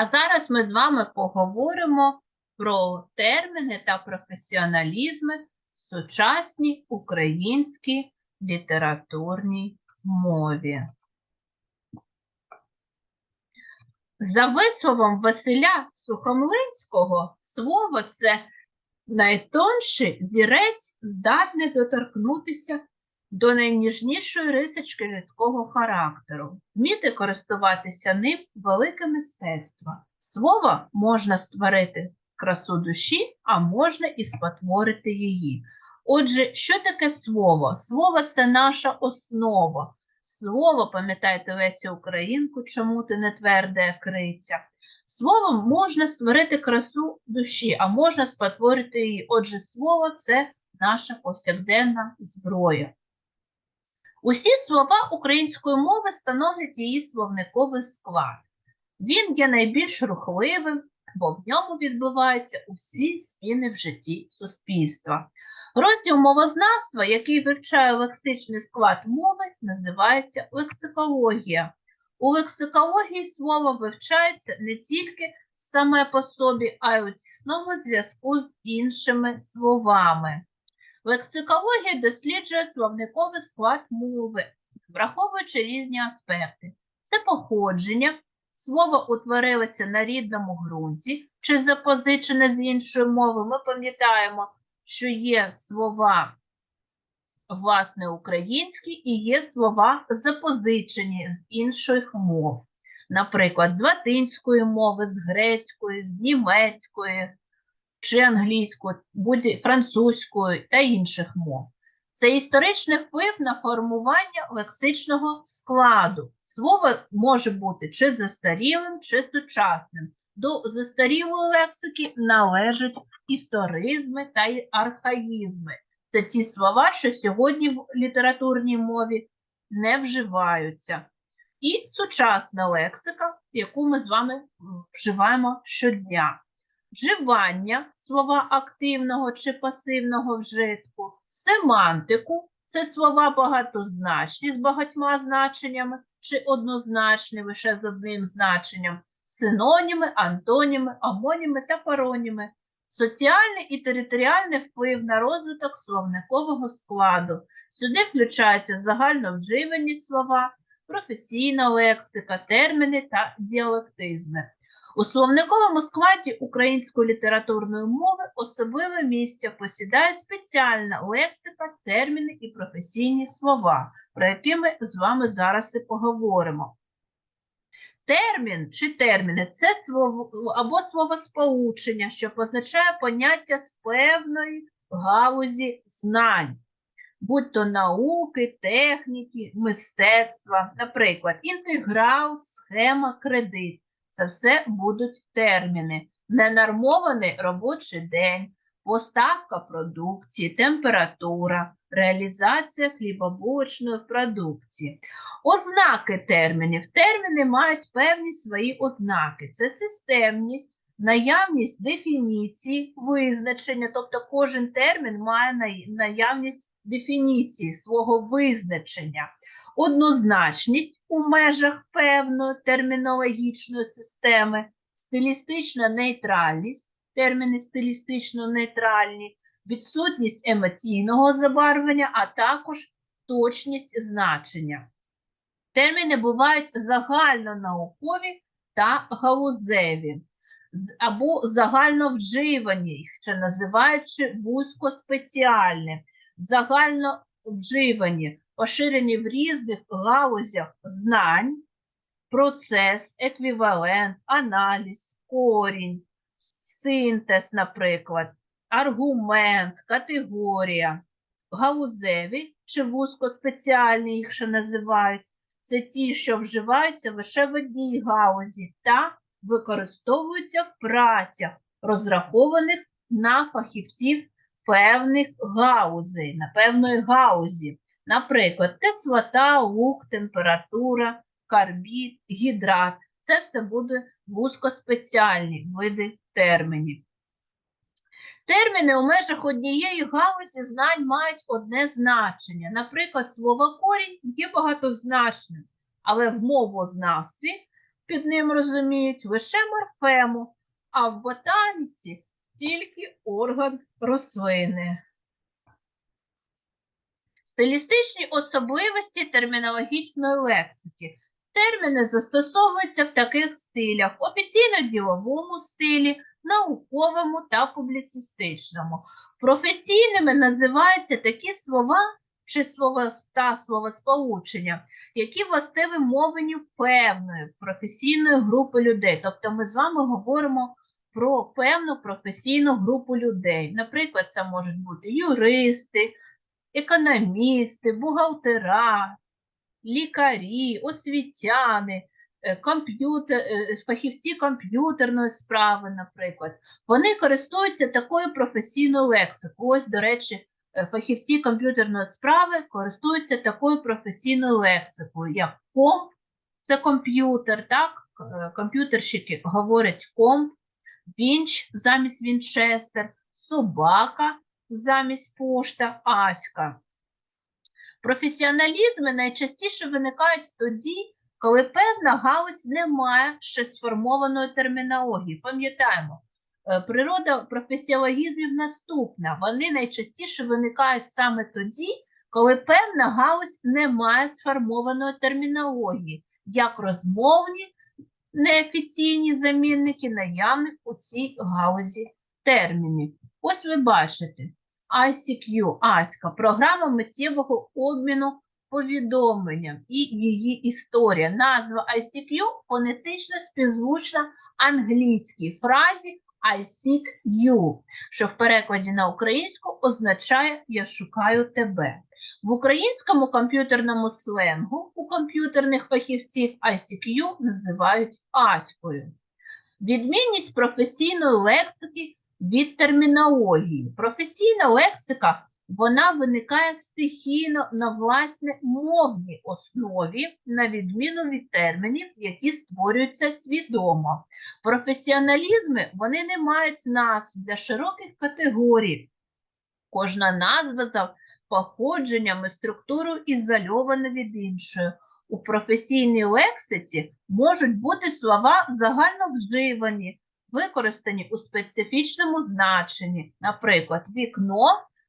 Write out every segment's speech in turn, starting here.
А зараз ми з вами поговоримо про терміни та професіоналізми в сучасній українській літературній мові. За висловом Василя Сухомлинського, слово це найтонший зірець, здатний доторкнутися до найніжнішої рисочки людського характеру, вміти користуватися ним велике мистецтво. Слово можна створити красу душі, а можна і спотворити її. Отже, що таке слово? Слово це наша основа. Слово, пам'ятаєте Лесю Українку, чому ти не тверда як криця. Словом можна створити красу душі, а можна спотворити її. Отже, слово це наша повсякденна зброя. Усі слова української мови становлять її словниковий склад. Він є найбільш рухливим, бо в ньому відбуваються усі зміни в житті суспільства. Розділ мовознавства, який вивчає лексичний склад мови, називається лексикологія. У лексикології слово вивчається не тільки саме по собі, а й у тісному зв'язку з іншими словами. Лексикологія досліджує словниковий склад мови, враховуючи різні аспекти. Це походження, слово утворилося на рідному ґрунті чи запозичене з іншої мови. Ми пам'ятаємо, що є слова власне українські і є слова запозичені з інших мов. Наприклад, з латинської мови, з грецької, з німецької чи англійською, будь- французькою та інших мов. Це історичний вплив на формування лексичного складу. Слово може бути чи застарілим, чи сучасним. До застарілої лексики належать історизми та архаїзми. Це ті слова, що сьогодні в літературній мові не вживаються. І сучасна лексика, яку ми з вами вживаємо щодня. Вживання слова активного чи пасивного вжитку, семантику це слова багатозначні з багатьма значеннями, чи однозначні лише з одним значенням, синоніми, антоніми, амоніми та пароніми, соціальний і територіальний вплив на розвиток словникового складу. Сюди включаються загально вживані слова, професійна лексика, терміни та діалектизми. У словниковому складі української літературної мови особливе місце посідає спеціальна лексика, терміни і професійні слова, про які ми з вами зараз і поговоримо. Термін чи терміни це слово або словосполучення, що позначає поняття з певної галузі знань, будь то науки, техніки, мистецтва, наприклад, інтеграл, схема, кредит. Це все будуть терміни. Ненормований робочий день, поставка продукції, температура, реалізація хлібобулочної продукції. Ознаки термінів. Терміни мають певні свої ознаки. Це системність, наявність дефініції, визначення, тобто кожен термін має наявність дефініції свого визначення однозначність у межах певної термінологічної системи, стилістична нейтральність, терміни стилістично нейтральні, відсутність емоційного забарвлення, а також точність значення. Терміни бувають загальнонаукові та галузеві, або загально вживані, їх ще називаючи вузькоспеціальні, загально вживані, поширені в різних галузях знань, процес, еквівалент, аналіз, корінь, синтез, наприклад, аргумент, категорія, галузеві чи вузькоспеціальні їх ще називають. Це ті, що вживаються лише в одній галузі та використовуються в працях, розрахованих на фахівців певних галузей, на певної гаузі. Наприклад, кислота, лук, температура, карбід, гідрат. Це все буде вузькоспеціальні види термінів. Терміни у межах однієї галузі знань мають одне значення. Наприклад, слово корінь є багатозначним, але в мовознавстві під ним розуміють лише морфему, а в ботаніці тільки орган рослини. Стилістичні особливості термінологічної лексики. Терміни застосовуються в таких стилях: офіційно-діловому стилі, науковому та публіцистичному. Професійними називаються такі слова чи слова та словосполучення, які властиві мовленню певної професійної групи людей. Тобто ми з вами говоримо про певну професійну групу людей. Наприклад, це можуть бути юристи, економісти, бухгалтера, лікарі, освітяни, е, комп'ютер, е, фахівці комп'ютерної справи, наприклад. Вони користуються такою професійною лексикою. Ось, до речі, е, фахівці комп'ютерної справи користуються такою професійною лексикою, як комп, це комп'ютер, так? Е, Комп'ютерщики говорять комп, вінч замість вінчестер, собака замість пошта, аська. Професіоналізми найчастіше виникають тоді, коли певна галузь не має ще сформованої термінології. Пам'ятаємо, е, природа професіологізмів наступна. Вони найчастіше виникають саме тоді, коли певна галузь не має сформованої термінології, як розмовні неофіційні замінники наявних у цій галузі термінів. Ось ви бачите. ICQ, ASCII – програма миттєвого обміну повідомленням і її історія. Назва ICQ фонетично співзвучна англійській фразі I seek you, що в перекладі на українську означає Я шукаю тебе. В українському комп'ютерному сленгу у комп'ютерних фахівців ICQ називають аською. Відмінність професійної лексики від термінології. Професійна лексика вона виникає стихійно на власне мовній основі, на відміну від термінів, які створюються свідомо. Професіоналізми вони не мають назв для широких категорій. Кожна назва за походженням і структурою ізольована від іншої. У професійній лексиці можуть бути слова загальновживані, використані у специфічному значенні. Наприклад, вікно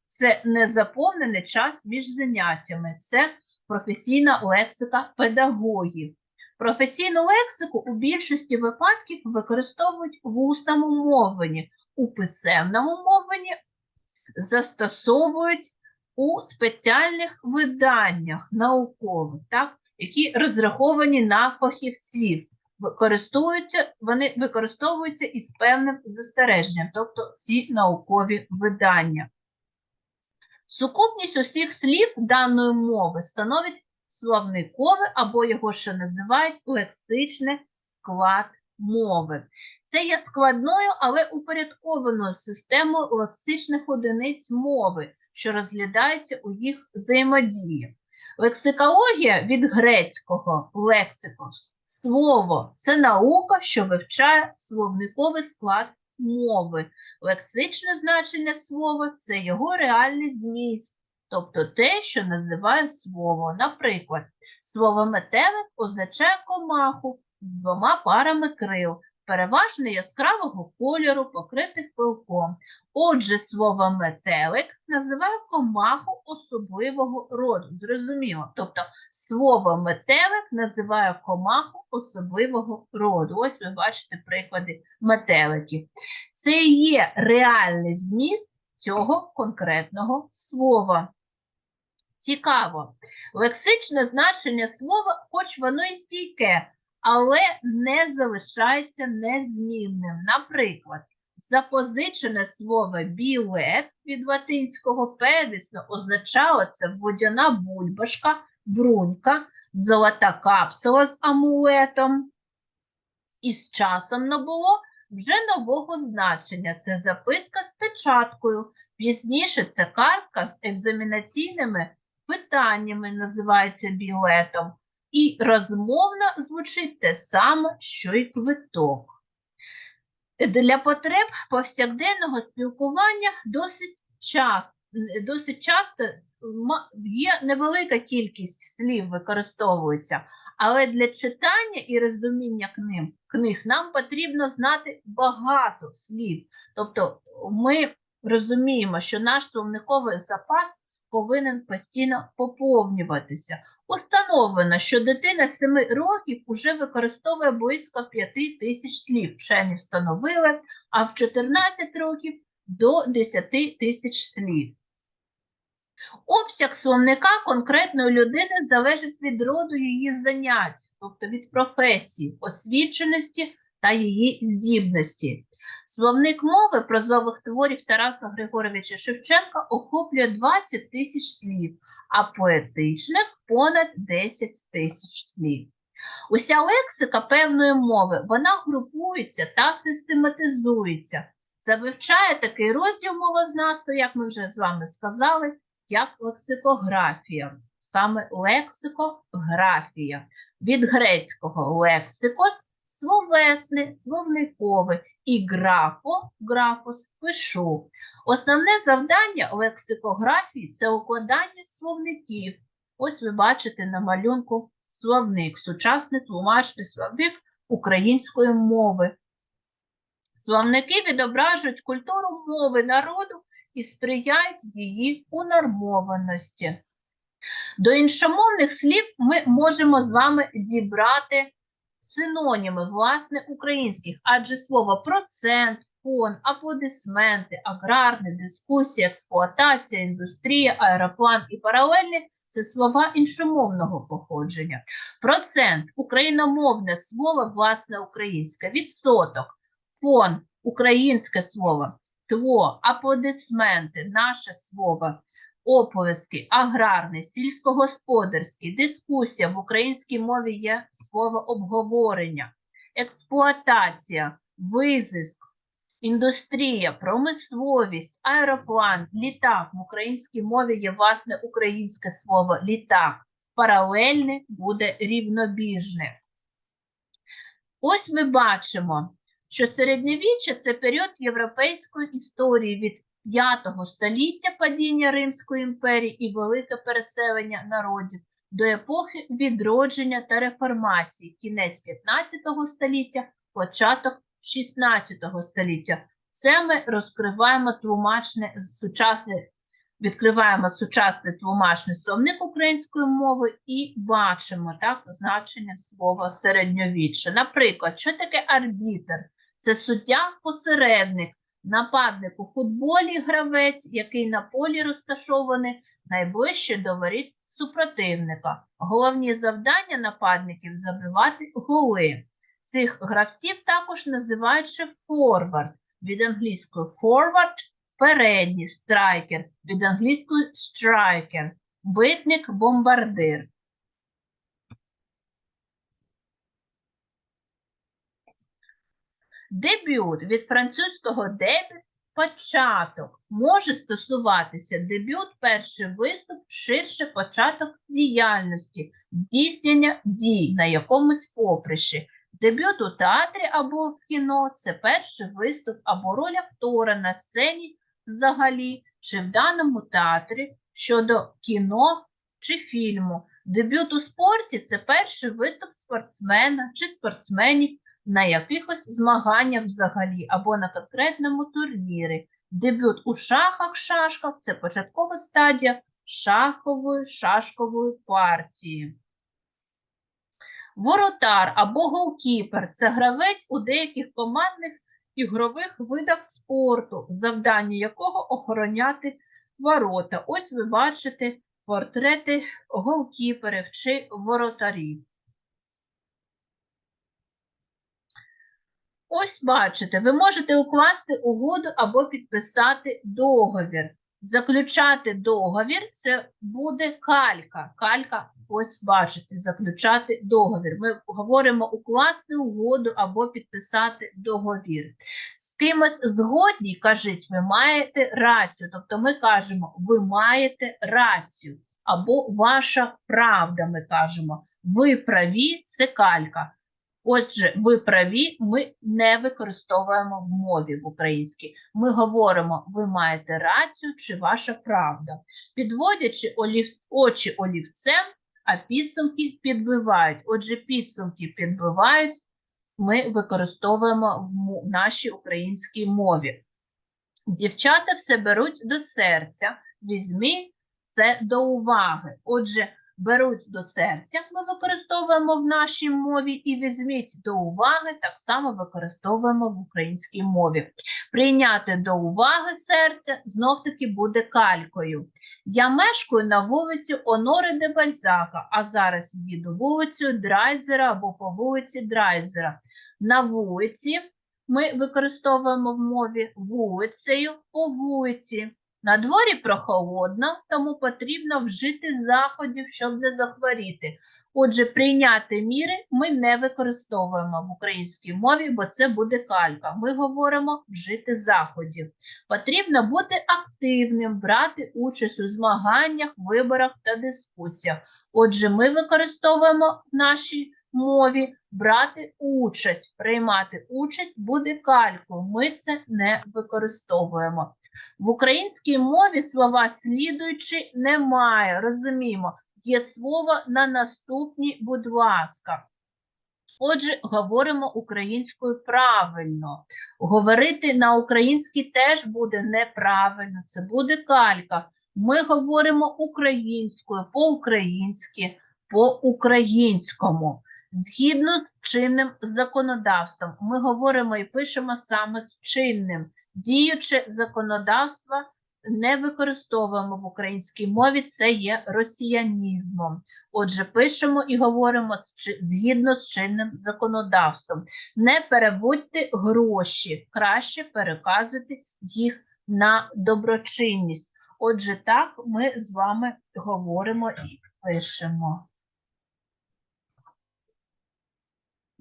це незаповнений час між заняттями, це професійна лексика педагогів. Професійну лексику у більшості випадків використовують в усному мовленні, у писемному мовленні застосовують у спеціальних виданнях наукових, так, які розраховані на фахівців використовуються, вони використовуються із певним застереженням, тобто ці наукові видання. Сукупність усіх слів даної мови становить словниковий або його ще називають лексичний склад мови. Це є складною, але упорядкованою системою лексичних одиниць мови, що розглядається у їх взаємодії. Лексикологія від грецького лексикос Слово це наука, що вивчає словниковий склад мови. Лексичне значення слова це його реальний зміст, тобто те, що називає слово. Наприклад, слово метелик означає комаху з двома парами крил, переважно яскравого кольору, покритих пилком. Отже, слово метелик називає комаху особливого роду. Зрозуміло. Тобто слово метелик називає комаху особливого роду. Ось ви бачите приклади метеликів. Це є реальний зміст цього конкретного слова. Цікаво. Лексичне значення слова, хоч воно і стійке, але не залишається незмінним. Наприклад, запозичене слово білет від латинського первісно означало це водяна бульбашка, брунька, золота капсула з амулетом. І з часом набуло вже нового значення. Це записка з печаткою. Пізніше це картка з екзамінаційними питаннями називається білетом. І розмовно звучить те саме, що й квиток. Для потреб повсякденного спілкування досить часто, досить часто є невелика кількість слів використовується, Але для читання і розуміння книг, книг нам потрібно знати багато слів. Тобто ми розуміємо, що наш словниковий запас повинен постійно поповнюватися. Установлено, що дитина 7 років уже використовує близько 5 тисяч слів. Вчені встановили, а в 14 років до 10 тисяч слів. Обсяг словника конкретної людини залежить від роду її занять, тобто від професії, освіченості та її здібності. Словник мови прозових творів Тараса Григоровича Шевченка охоплює 20 тисяч слів, а поетичних понад 10 тисяч слів. Уся лексика певної мови вона групується та систематизується. Це вивчає такий розділ мовознавства, як ми вже з вами сказали, як лексикографія, саме лексикографія. Від грецького лексикос словесне, словникове і графо, графос пишу. Основне завдання лексикографії це укладання словників. Ось ви бачите на малюнку словник, сучасний тлумачний словник української мови. Словники відображують культуру мови народу і сприяють її унормованості. До іншомовних слів ми можемо з вами дібрати синоніми власне українських, адже слово процент, фон, аплодисменти, аграрне, дискусія, експлуатація, індустрія, аероплан і паралельні це слова іншомовного походження. Процент україномовне слово, власне українське, відсоток, фон українське слово, тво, аплодисменти, наше слово, оповістки, аграрний, сільськогосподарський, дискусія в українській мові є слово обговорення, експлуатація, визиск, індустрія, промисловість, аероплан, літак в українській мові є власне українське слово літак. Паралельне буде рівнобіжне. Ось ми бачимо, що середньовіччя це період європейської історії від 5 століття падіння Римської імперії і велике переселення народів до епохи відродження та реформації, кінець 15 століття, початок 16 століття. Це ми розкриваємо тлумачне сучасне, відкриваємо сучасний тлумачний словник української мови і бачимо так значення слова середньовіччя. Наприклад, що таке арбітр? Це суддя-посередник, нападник у футболі гравець, який на полі розташований найближче до воріт супротивника. Головні завдання нападників забивати голи. Цих гравців також називають ще форвард, від англійської forward – передній страйкер, від англійської striker – битник, бомбардир. Дебют від французького дебют початок може стосуватися дебют, перший виступ, ширше початок діяльності, здійснення дій на якомусь поприщі. Дебют у театрі або в кіно це перший виступ або роль актора на сцені взагалі, чи в даному театрі щодо кіно чи фільму. Дебют у спорті це перший виступ спортсмена чи спортсменів на якихось змаганнях взагалі або на конкретному турнірі. Дебют у шахах, шашках це початкова стадія шахової шашкової партії. Воротар або голкіпер це гравець у деяких командних ігрових видах спорту, завдання якого охороняти ворота. Ось ви бачите портрети голкіперів чи воротарів. Ось бачите, ви можете укласти угоду або підписати договір. Заключати договір це буде калька. Калька, ось бачите, заключати договір. Ми говоримо укласти угоду або підписати договір. З кимось згодні, кажуть, ви маєте рацію. Тобто ми кажемо, ви маєте рацію, або ваша правда, ми кажемо. Ви праві це калька. Отже, ви праві, ми не використовуємо в мові в українській. Ми говоримо, ви маєте рацію чи ваша правда. Підводячи олів... очі олівцем, а підсумки підбивають. Отже, підсумки підбивають, ми використовуємо в нашій українській мові. Дівчата все беруть до серця. Візьмі це до уваги. Отже, беруть до серця, ми використовуємо в нашій мові, і візьміть до уваги, так само використовуємо в українській мові. Прийняти до уваги серця знов-таки буде калькою. Я мешкаю на вулиці Онори де Бальзака, а зараз їду вулицею Драйзера або по вулиці Драйзера. На вулиці ми використовуємо в мові вулицею по вулиці. На дворі прохолодно, тому потрібно вжити заходів, щоб не захворіти. Отже, прийняти міри ми не використовуємо в українській мові, бо це буде калька. Ми говоримо вжити заходів. Потрібно бути активним, брати участь у змаганнях, виборах та дискусіях. Отже, ми використовуємо в нашій мові брати участь, приймати участь буде калькою. Ми це не використовуємо. В українській мові слова слідуючи немає. Розуміємо, є слово на наступні, будь ласка. Отже, говоримо українською правильно. Говорити на українській теж буде неправильно, це буде калька. Ми говоримо українською, по-українськи, по-українському. Згідно з чинним законодавством, ми говоримо і пишемо саме з чинним. Діюче законодавство не використовуємо в українській мові, це є росіянізмом. Отже, пишемо і говоримо згідно з чинним законодавством. Не переводьте гроші, краще переказуйте їх на доброчинність. Отже, так ми з вами говоримо і пишемо.